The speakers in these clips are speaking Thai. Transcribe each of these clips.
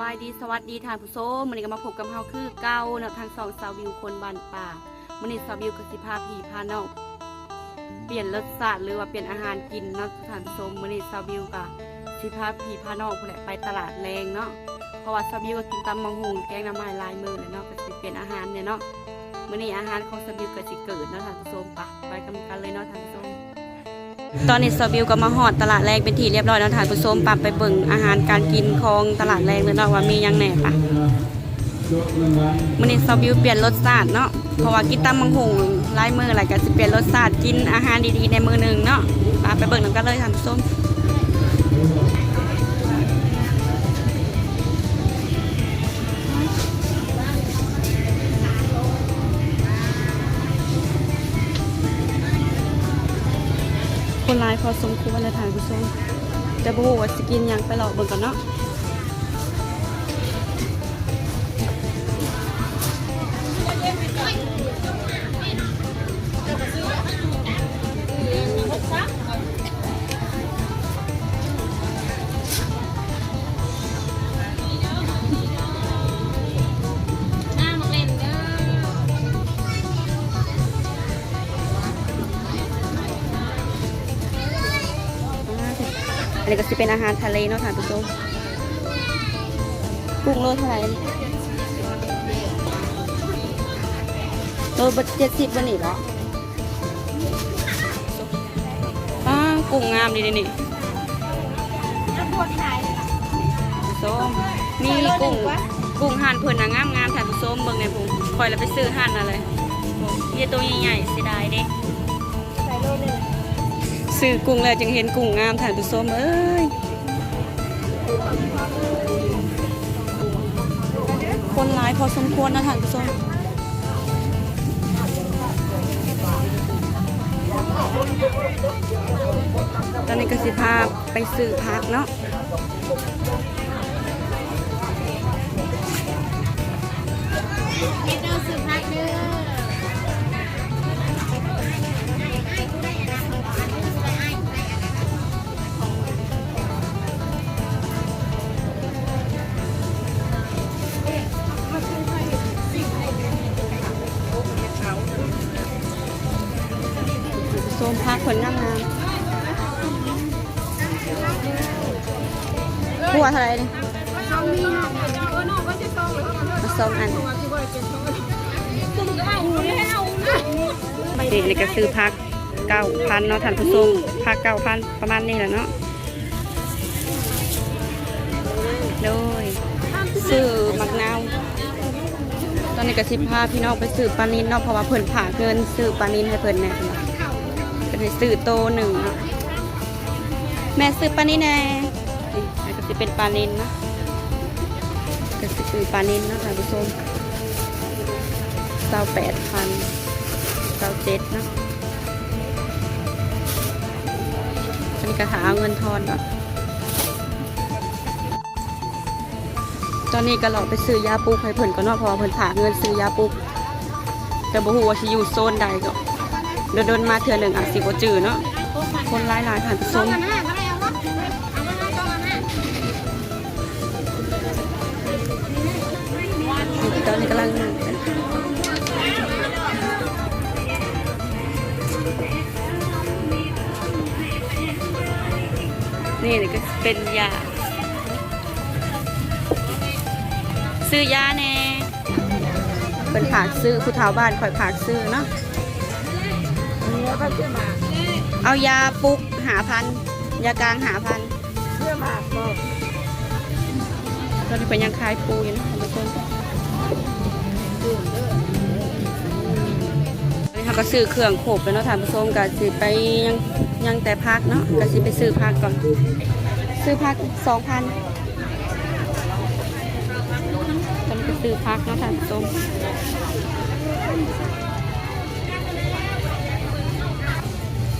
บายดีสวัสดีท่านผู้ชมมื้อนี้ก็มาพบกับเฮาคือเก่าเนาะทางสองสาววิวคนบ้านป่ามื้อนี้สาววิวก็สิพาพี่พาน้องเปลี่ยนรสชาติหรือว่าเปลี่ยนอาหารกินเนาะท่านผู้ชมมื้อนี้สาววิวก็สิพาพี่พาน้องพุ่นแหละไปตลาดแรงเนาะเพราะว่าสาววิวก็กินตำมังหุงแกงหน้ำไม้ลายมือเลยเนาะก็สิเปลี่ยนอาหารเนี่ยเนาะมื้อนี้อาหารของสาววิวก็สิเกิดเนาะท่านผู้ชมไปไปกันกันเลยเนาะท่านผู้ชม ตอนนี้สบิวก็มาหอดตลาดแรงเป็นที่เรียบร้อยแล้วทายผู้ชมปรับไปเบิ่งอาหารการกินของตลาดแรงเลยเนาะว่ามียังแหน่ปะมันนี่สบิวเปลี่ยนรสชาติเนาะเพราะว่ากินตำมังหงหลายมื้อะไรก็จะเปลี่ยนรสชาติกินอาหารดีๆในมือหนึ่งเนาะปไปเบิ่งนํกันเลยท่านผู้ชม สมควรเลยท่านผู้ชมแต่บ่ฮู้ว่าสิกินหยังไปหลอกเบิ่งก่อนเนาะ นนี้ก็จะเป็นอาหารทะเลเนาะท่านผู้ชมกุ้งโลเท่าไหร่โลบเจ็ดสิบวันนี้เหรอป้ากุ้งงามดีนี่นี่แล้วบนไหนส้มมีกุ้งกุ้งห่านเพิ่นนะงามงามท่านผู้มเบิ่งในผมคอยแล้วไปซื้อห่านอะไรมีตัวใหญ่ๆเสียดายเด้ ซื้อกุ้งแล้วจึงเห็นกุ้งงามท่านผู้ชมเอ้ยคนหลายพอสมควรนะท่านผู้ชมตอนนี้ก็สิพาไปซื้อพักเนาะ โซมพักคนงามงามหัวเท่าไหร่นี่ช่องนี้ค่ะเออน้องก็จะช่องเลยมาสองอันนี่นี่ก็ซื้อพักเก้าพันเนาะท่านผู้ชมพักเก้าพันประมาณนี้แหละเนาะโดยซื้อมักนาวตอนนี้ก็สิพาพี่น้องไปซื้อปลานินเนาะเพราะว่าเพิ่นผ่าเงินซื้อปลานินให้เพิ่นแน่เพิ่น ให้ซื้อโตหนึ่งเนาะแม่ซื้อปลานินแน่นี่ก็สิเป็นปลานินนะก็สิซื้อปลานินนะท่านผู้ชมเก้าแปดพันเก้าเจ็ดนะอันนี้ก็หาเอาเงินทอนเนาะตอนนี้ก็เราไปซื้อยาปลุกให้เพิ่นก็นาะเพอเพิ่นผากเงินซื้อยาปลุกแต่บ่ฮู้ว่าสิอยู่โซนใดก็ เดินมาเทื่อหนึ่งอะสิบจือเนาะคนหลายๆท่านผู้ชช่องมกันห้าก็ได้เอาวะเอามาช่องกันตอนนี้กำลังนี่นี่ก็เป็นยาซื้อยาแน่เป็นผากซื้อผู้เฒ่าบ้านคอยผากซื้อเนาะ เอายาปลุกหาพันยากลางหาพันเพื่อมาก็ตอนนี้เป็นยังคายปูอยู่นะท่านผู้ชมอันนี้เขาก็ซื้อเครื่องโขบไปเนาะท่านผู้ชมก็สิไปยังยังแต่พักเนาะก็สิไปซื้อพักก่อน ซื้อพักสองพันตอนนี้ก็ซื้อพักเนาะท่านผู้ชม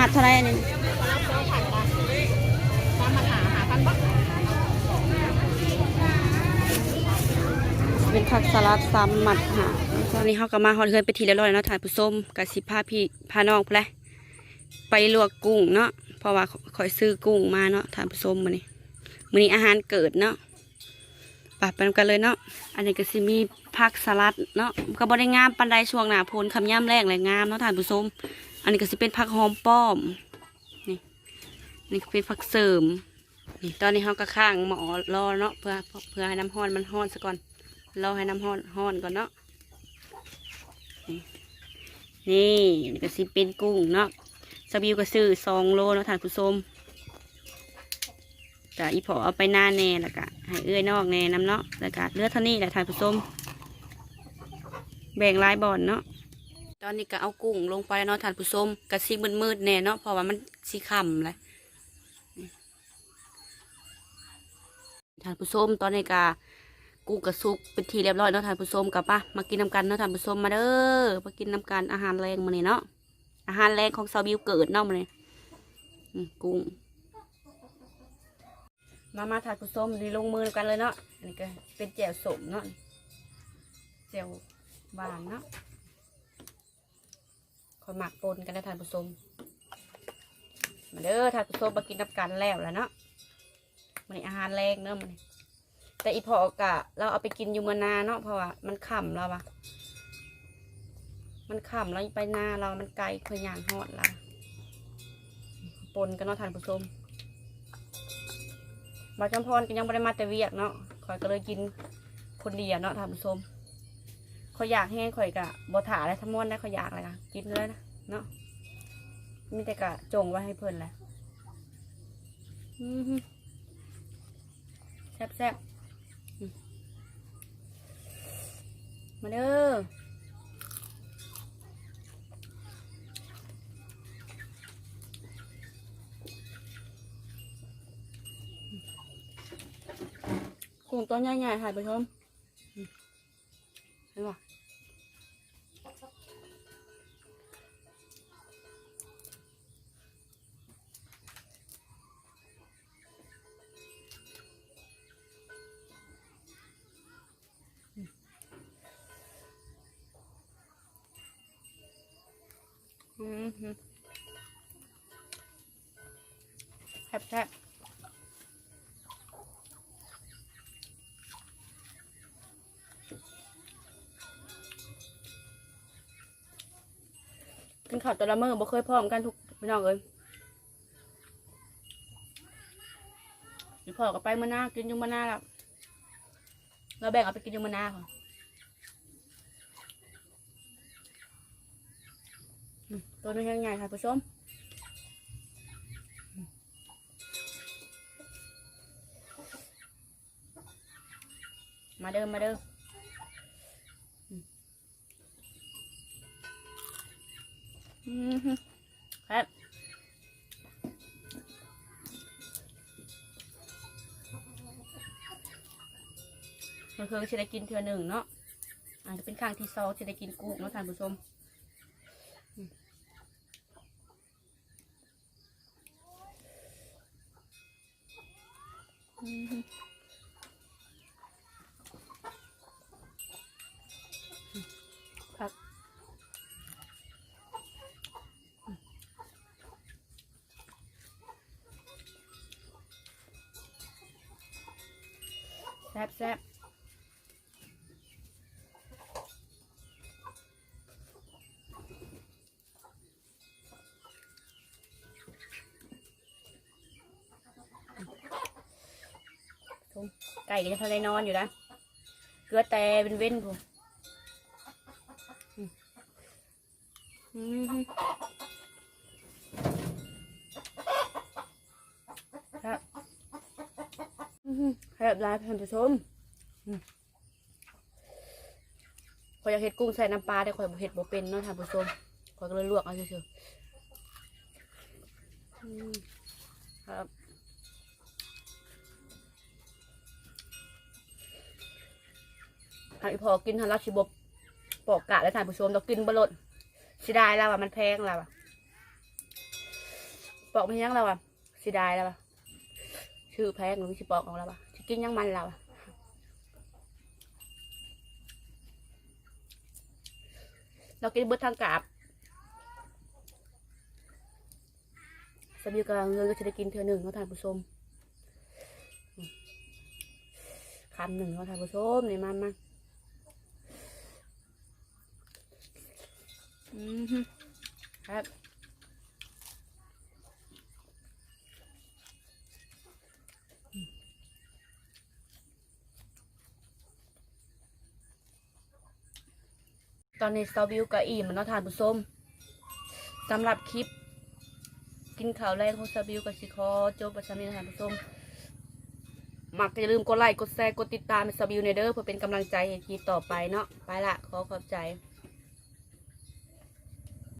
มัดเท่าไรอันนี้เป็นผักสลัดซ้ำหมัดหาตอนนี้เขาก็มาฮอดเฮือนไปทีละร้อยแล้วท่านผู้ชมกับสิพาพี่พาน้องไปเลยไปลวกกุ้งเนาะเพราะว่าคอยซื้อกุ้งมาเนาะท่านผู้ชมมื้อนี้มื้อนี้อาหารเกิดเนาะปะไปนำกันเลยเนาะอันนี้ก็สิมีผักสลัดเนาะก็บ่ได้งามปานใดช่วงหน้าฝนคำย่ำแรกเลยงามเนาะท่านผู้ชม อันนี้ก็สิเป็นผักหอมป้อม นี่ นี่ก็เป็นผักเสริม นี่ตอนนี้เฮาก็ข้างหมอรอเนาะเพื่อเพื่อให้น้ำร้อนมันร้อนซะก่อน รอให้น้ำร้อนร้อนก่อนเนาะ นี่นี่ก็สิเป็นกุ้งเนาะสบิวก็ซื้อสองโลเนาะท่านผู้ชมกะอีพอเอาไปหน้าแน่แล้วก็ให้เอื้อยนอกแน่น้ำเนาะแล้วก็เลือดเท่านี้แหละท่านผู้ชมแบ่งลายบ่อนเนาะ ตอนนี้ก็เอากุ้งลงไปเนาะทานผู้ชมกระสิมืดๆแน่เนาะเพราะว่ามันสีค่ำเลยทานผู้ชมตอนนี้ก็กุ้งกระซุกเป็นทีเรียบร้อยเนาะทานผู้ชมกับปะมากินน้ำกันเนาะทานผู้ชมมาเด้อมากินน้ำกันอาหารแรงมาเนี่ยเนาะอาหารแรงของซาบิวเกิดเนาะมาเนี่ยกุ้งมามาถาดผู้ส้มดีลงมือกันเลยเนาะนนี้ก็เป็นแจ่วสมเนาะแจ่วหวานเนาะ อยหมักปนกันนะทานผู้ส้มมาเด้อทานผู้ส้มมากินน้ำกันแล้วแล้วเนาะมันอาหารแรงเนาะมันแต่อีพอกะเราเอาไปกินอยู่มืองนาเนาะเพราะว่ามันขำเราอะมันขำเราไปนาเรามันไกลเคยย่างหอดเราปนกันเนาะทานผู้ส้มบาจำพรก็ยังไม่ได้มาแต่เวียกเนาะข่อยก็เลยกินคนเดียวเนาะท่านผู้ชม ข่อยอยากแห้งข่อยกะบถาอะไรทั้งมวนได้ข่อยอยากเลยค่ะกินเลยนะเนาะมีแต่กะจงไว้ให้เพิ่นแหละแซ่บแซ่บมาเด้อกุ้งตัวใหญ่ๆค่ะผู้ชมอืมเห็นปะ อืมแซ่บแซ่บกินข้าวแต่ละมื้อบ่เคยพร้อมกันทุกพี่น้องเอ้ยพี่พ่อก็ไปมื้อหน้ากินยู่มื้อหน้าแล้วเราแบ่งเอาไปกินยู่มื้อหน้าค่ะอืม ตัวนี้ยังไงค่ะผู้ชมมาเด้อมาเด้ออืมฮึครับเมื่อคืนจะได้กินเทือหนึ่งเนาะอาจจะเป็นครั้งที่สองจะได้กินกุ้งเนาะท่านผู้ชม ครับแซ่บแซ่บ ไก่ก็จะทะเลนอนอยู่นะเกลือแต่เป็นเว้นผมครับอื้อหือแบลายท่านผู้ชมอืมข่อยอยากเห็ดกุ้งใส่น้ำปลาแต่ข่อยเห็ดบ่เป็นเนาะท่านผู้ชมข่อยก็เลยลวกเอาเฉยๆครับ ให้พอกินทันรักชิบบปอกกะแล้วท่านผู้ชมเรากินบะลดสิได้แล้วอะมันแพงแล้วอะปอกไม่ยังแล้วอะสิได้แล้วอะชื่อแพงหรือสิปอกของเราปะสิกินยังมันเราอะเรากินเบิดทางกาบสามีกำลังเงินก็จะได้กินเธอหนึ่งเนาะท่านผู้ชมคำหนึ่งเนาะท่านผู้ชมนี่มามา อืมครับตอนนี้ซาวิวกับอิ่มเนาะทานผู้ชมสำหรับคลิป กินข้าวแรงของซาบิวกับสิคอโจบประชามีทานผู้ชมมักอย่าลืมกดไลค์กดแชร์กดติดตามซาบิวในเด้อเพื่อเป็นกำลังใจให้คลิปต่อไปเนาะไปละขอขอบใจ